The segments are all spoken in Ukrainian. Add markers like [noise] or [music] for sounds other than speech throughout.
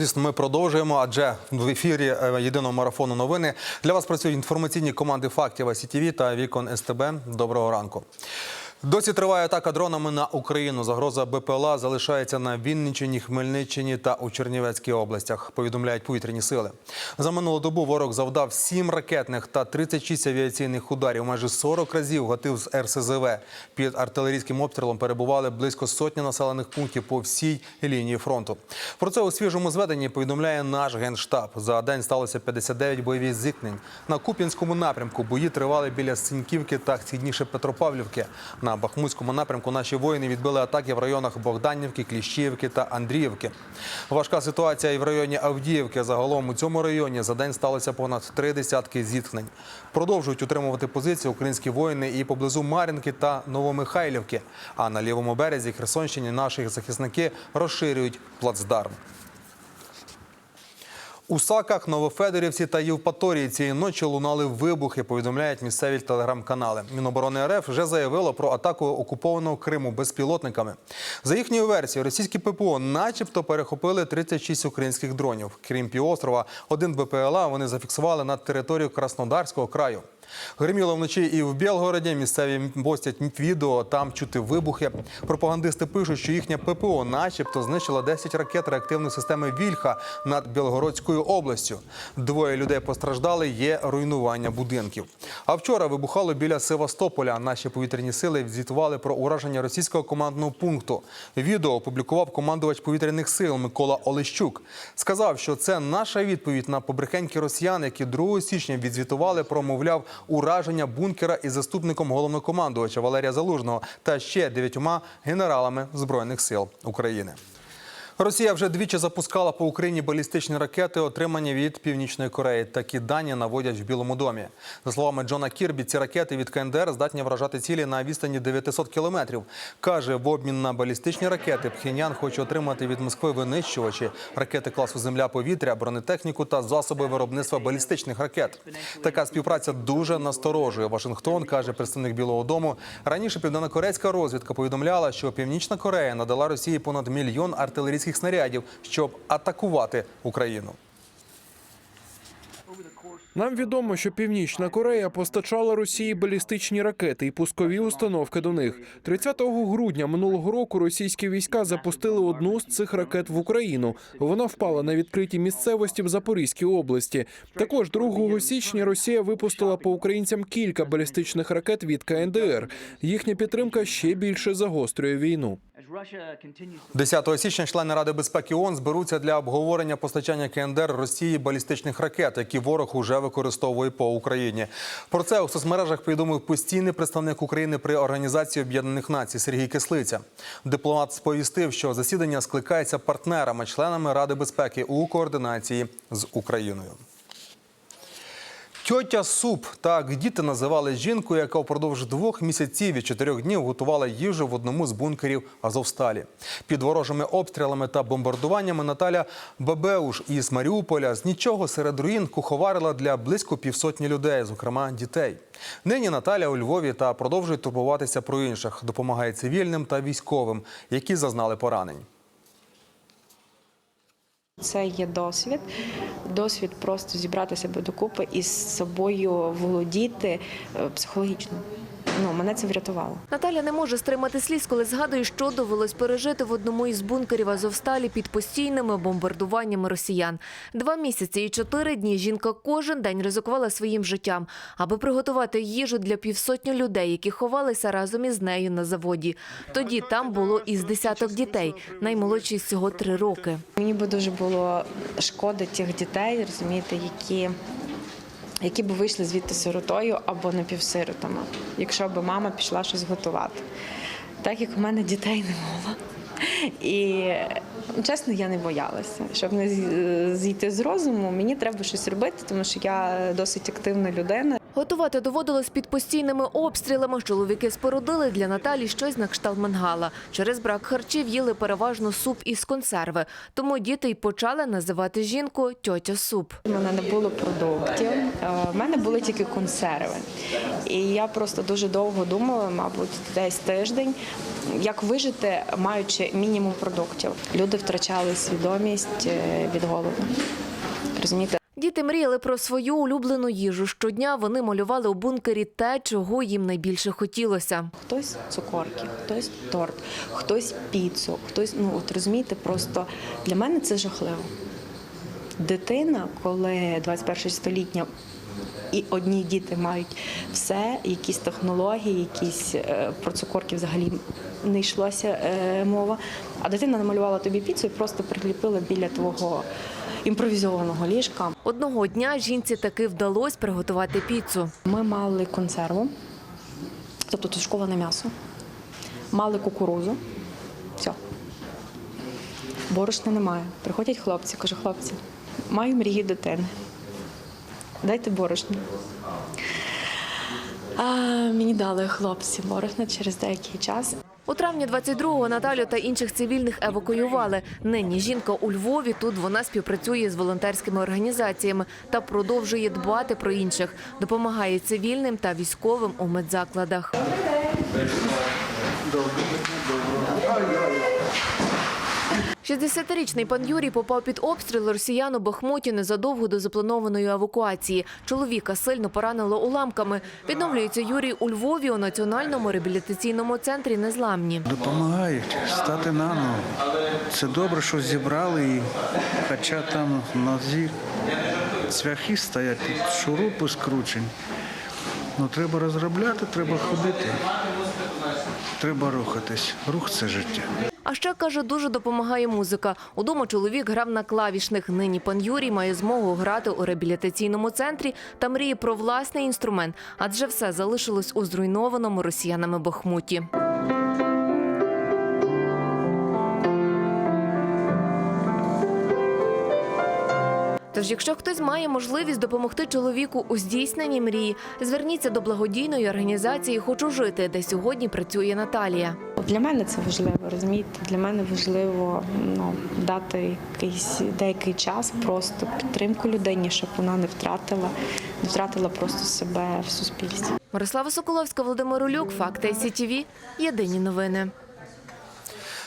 Звісно, ми продовжуємо, адже в ефірі е, єдиного марафону новини для вас працюють інформаційні команди фактів АСІТІВІ та Вікон СТБ. Доброго ранку. Досі триває атака дронами на Україну. Загроза БПЛА залишається на Вінниччині, Хмельниччині та у Чернівецькій областях. Повідомляють повітряні сили. За минулу добу ворог завдав 7 ракетних та 36 авіаційних ударів. Майже 40 разів гатив з РСЗВ. Під артилерійським обстрілом перебували близько сотні населених пунктів по всій лінії фронту. Про це у свіжому зведенні повідомляє наш генштаб. За день сталося 59 бойових зіткнень. На Куп'янському напрямку бої тривали біля Синьківки та східніше Петропавлівки. На Бахмутському напрямку наші воїни відбили атаки в районах Богданівки, Кліщіївки та Андріївки. Важка ситуація і в районі Авдіївки. Загалом у цьому районі за день сталося понад три десятки зіткнень. Продовжують утримувати позиції українські воїни і поблизу Мар'їнки та Новомихайлівки. А на лівому березі Херсонщини наші захисники розширюють плацдарм. У Саках, Новофедорівці та Євпаторії цієї ночі лунали вибухи, повідомляють місцеві телеграм-канали. Міноборони РФ вже заявило про атаку окупованого Криму безпілотниками. За їхньою версією, російські ППО начебто перехопили 36 українських дронів. Крім півострова, один БПЛА вони зафіксували над територією Краснодарського краю. Гриміло вночі і в Білгороді. Місцеві постять відео, там чути вибухи. Пропагандисти пишуть, що їхня ППО начебто знищила 10 ракет реактивної системи Вільха над Білгородською областю. Двоє людей постраждали, є руйнування будинків. А вчора вибухало біля Севастополя. Наші повітряні сили звітували про ураження російського командного пункту. Відео опублікував командувач повітряних сил Микола Олещук. Сказав, що це наша відповідь на побрехеньки росіян, які 2 січня відзвітували про, мовляв, ураження бункера із заступником головнокомандувача Валерія Залужного та ще дев'ятьма генералами збройних сил України. Росія вже двічі запускала по Україні балістичні ракети, отримані від Північної Кореї. Такі дані наводять в Білому домі. За словами Джона Кірбі, ці ракети від КНДР здатні вражати цілі на відстані 900 кілометрів. Каже, в обмін на балістичні ракети Пхеньян хоче отримати від Москви винищувачі, ракети класу Земля-повітря, бронетехніку та засоби виробництва балістичних ракет. Така співпраця дуже насторожує. Вашингтон каже представник Білого Дому. Раніше південнокорейська розвідка повідомляла, що Північна Корея надала Росії понад мільйон артилерійських снарядів, щоб атакувати Україну. Нам відомо, що Північна Корея постачала Росії балістичні ракети і пускові установки до них. 30 грудня минулого року російські війська запустили одну з цих ракет в Україну. Вона впала на відкритій місцевості в Запорізькій області. Також 2 січня Росія випустила по українцям кілька балістичних ракет від КНДР. Їхня підтримка ще більше загострює війну. 10 січня члени Ради безпеки ООН зберуться для обговорення постачання КНДР Росії балістичних ракет, які ворог уже використовує по Україні. Про це у соцмережах повідомив постійний представник України при Організації Об'єднаних Націй Сергій Кислиця. Дипломат сповістив, що засідання скликається партнерами, членами Ради безпеки у координації з Україною. Тьотя суп так діти називали жінку, яка впродовж двох місяців і чотирьох днів готувала їжу в одному з бункерів Азовсталі. Під ворожими обстрілами та бомбардуваннями Наталя Бабеуш із Маріуполя з нічого серед руїн куховарила для близько півсотні людей, зокрема дітей. Нині Наталя у Львові та продовжує турбуватися про інших, допомагає цивільним та військовим, які зазнали поранень. Це є досвід, досвід просто зібрати себе докупи і з собою володіти е, психологічно. Ну, мене це врятувало. Наталя не може стримати сліз, коли згадує, що довелось пережити в одному із бункерів Азовсталі під постійними бомбардуваннями росіян. Два місяці і чотири дні жінка кожен день ризикувала своїм життям, аби приготувати їжу для півсотні людей, які ховалися разом із нею на заводі. Тоді там було із десяток дітей, наймолодшій всього три роки. Мені би дуже було шкода тих дітей, розумієте, які, які б вийшли звідти сиротою або напівсиротами, якщо б мама пішла щось готувати. Так як у мене дітей не було. І чесно, я не боялася. Щоб не зійти з розуму, мені треба щось робити, тому що я досить активна людина. Готувати доводилось під постійними обстрілами. Чоловіки спорудили для Наталі щось на кшталт мангала. Через брак харчів їли переважно суп із консерви. Тому діти й почали називати жінку тьотя суп. У мене не було продуктів, е, в мене були тільки консерви. І я просто дуже довго думала, мабуть, десь тиждень, як вижити, маючи мінімум продуктів. Люди втрачали свідомість е, від голоду. Розумієте? Діти мріяли про свою улюблену їжу. Щодня вони малювали у бункері те, чого їм найбільше хотілося. Хтось цукорки, хтось торт, хтось піцу, хтось, ну от розумієте, просто для мене це жахливо. Дитина, коли 21 століття і одні діти мають все, якісь технології, якісь е, про цукорки взагалі не йшлося е, мова. А дитина намалювала тобі піцу і просто приліпила біля твого імпровізованого ліжка. Одного дня жінці таки вдалося приготувати піцу. Ми мали консерву, тобто тушковане м'ясо, мали кукурузу. Все. Борошна немає. Приходять хлопці, кажу, хлопці, маю мрії дитини. Дайте борошно. А, мені дали хлопці борошна через деякий час. У травні 22-го Наталю та інших цивільних евакуювали. Нині жінка у Львові. Тут вона співпрацює з волонтерськими організаціями та продовжує дбати про інших. Допомагає цивільним та військовим у медзакладах. Шістдесятирічний пан Юрій попав під обстріл росіян у Бахмуті незадовго до запланованої евакуації. Чоловіка сильно поранило уламками. Відновлюється Юрій у Львові у національному реабілітаційному центрі Незламні. Допомагають стати на ноги. Це добре, що зібрали і хоча там в нозі цвяхи стоять, шурупи скручені. Ну треба розробляти, треба ходити. Треба рухатись. Рух це життя. А ще каже, дуже допомагає музика. Удома чоловік грав на клавішних. Нині пан Юрій має змогу грати у реабілітаційному центрі та мріє про власний інструмент, адже все залишилось у зруйнованому росіянами Бахмуті. Тож, якщо хтось має можливість допомогти чоловіку у здійсненні мрії, зверніться до благодійної організації Хочу жити, де сьогодні працює Наталія. Для мене це важливо, розумієте? Для мене важливо ну, дати якийсь деякий час, просто підтримку людині, щоб вона не втратила, не втратила просто себе в суспільстві. Мирослава Соколовська, Володимир Улюк, Факти СІТІВІ. Єдині новини.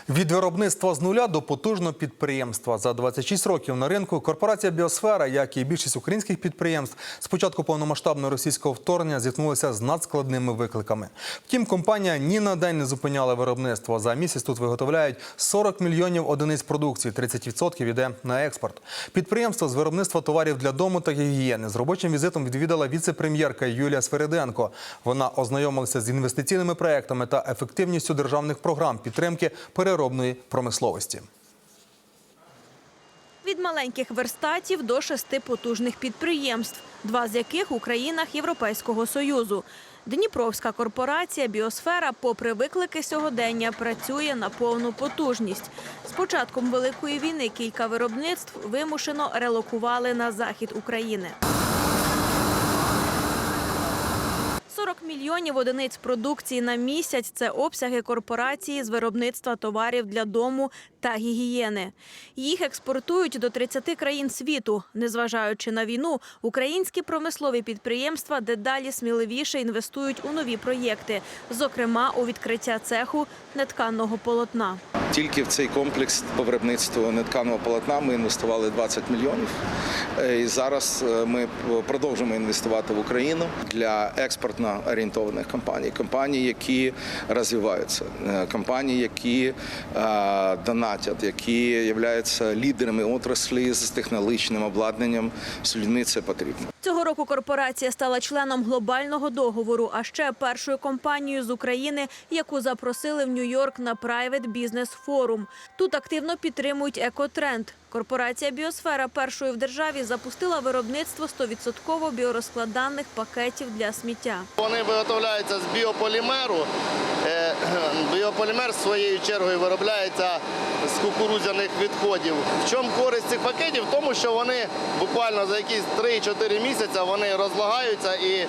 Від виробництва з нуля до потужного підприємства за 26 років на ринку корпорація Біосфера, як і більшість українських підприємств, з початку повномасштабного російського вторгнення зіткнулися з надскладними викликами. Втім, компанія ні на день не зупиняла виробництво. За місяць тут виготовляють 40 мільйонів одиниць продукції, 30% йде на експорт. Підприємство з виробництва товарів для дому та гігієни з робочим візитом відвідала віце-прем'єрка Юлія Свериденко. Вона ознайомилася з інвестиційними проектами та ефективністю державних програм підтримки переробної промисловості. Від маленьких верстатів до шести потужних підприємств, два з яких у країнах Європейського Союзу. Дніпровська корпорація Біосфера, попри виклики сьогодення, працює на повну потужність. З початком великої війни кілька виробництв вимушено релокували на захід України. 40 мільйонів одиниць продукції на місяць це обсяги корпорації з виробництва товарів для дому та гігієни. Їх експортують до 30 країн світу. Незважаючи на війну, українські промислові підприємства дедалі сміливіше інвестують у нові проєкти, зокрема у відкриття цеху нетканного полотна. Тільки в цей комплекс по виробництву нетканого полотна ми інвестували 20 мільйонів. Е, І зараз е, ми продовжуємо інвестувати в Україну для орієнтованих компаній, компаній, які розвиваються, е, компаній, які е, донатять, які являються лідерами отраслі з технологічним обладнанням. З людьми це потрібно. Цього року корпорація стала членом глобального договору, а ще першою компанією з України, яку запросили в Нью-Йорк на Private Business Forum. Тут активно підтримують екотренд. Корпорація Біосфера першою в державі запустила виробництво 100% біорозкладанних пакетів для сміття. Вони виготовляються з біополімеру. Е, [clears throat] Біополімер своєю чергою виробляється з кукурудзяних відходів. В чому користь цих пакетів? В тому, що вони буквально за якісь 3-4 місяці розлагаються і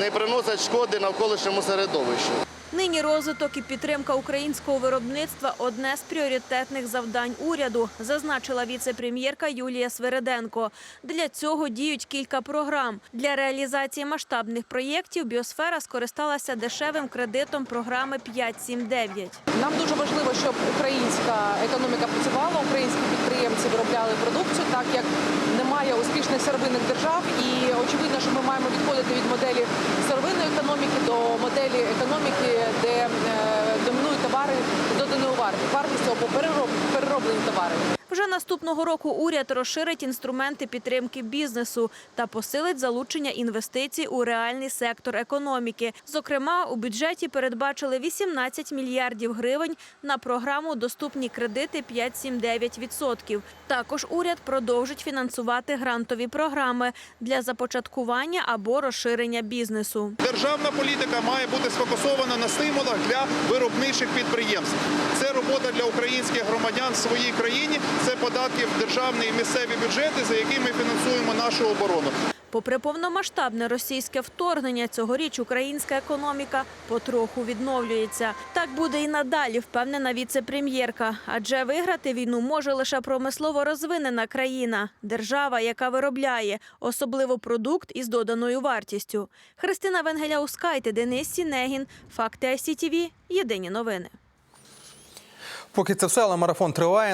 не приносять шкоди навколишньому середовищу. Нині розвиток і підтримка українського виробництва – одне з пріоритетних завдань уряду, зазначила віце-прем'єрка Юлія Свереденко. Для цього діють кілька програм. Для реалізації масштабних проєктів біосфера скористалася дешевим кредитом програми 5-7-9. Нам дуже важливо, щоб українська економіка працювала, українські підприємці виробляли продукцію, так як немає успішних сировинних держав. І очевидно, що ми маємо відходити від моделі сировинної економіки до моделі економіки, де е, домінують товари з доданою вар- вартістю або перероб- перероблені товари. Вже наступного року уряд розширить інструменти підтримки бізнесу та посилить залучення інвестицій у реальний сектор економіки. Зокрема, у бюджеті передбачили 18 мільярдів гривень на програму «Доступні кредити 5-7-9%. Також уряд продовжить фінансувати грантові програми для започаткування або розширення бізнесу. Державна політика має бути сфокусована на стимулах для виробничих підприємств. Це робота для українських громадян в своїй країні. Це податки в державні і місцеві бюджети, за які ми фінансуємо нашу оборону. Попри повномасштабне російське вторгнення, цьогоріч українська економіка потроху відновлюється. Так буде і надалі, впевнена віце-прем'єрка. Адже виграти війну може лише промислово розвинена країна, держава, яка виробляє, особливо продукт із доданою вартістю. Христина Венгеляускайте, Денис Сінегін. Факти ICTV. Єдині новини. Поки це все, але марафон триває.